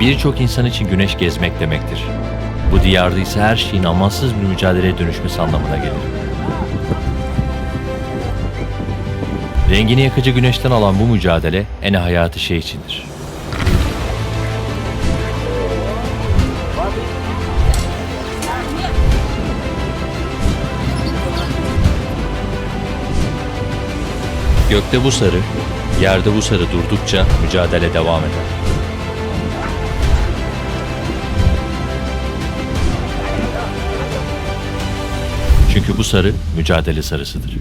Birçok insan için güneş gezmek demektir. Bu diyarda ise her şeyin amansız bir mücadeleye dönüşmesi anlamına gelir. Rengini yakıcı güneşten alan bu mücadele en hayatı şey içindir. Gökte bu sarı, yerde bu sarı durdukça mücadele devam eder. Çünkü bu sarı mücadele sarısıdır.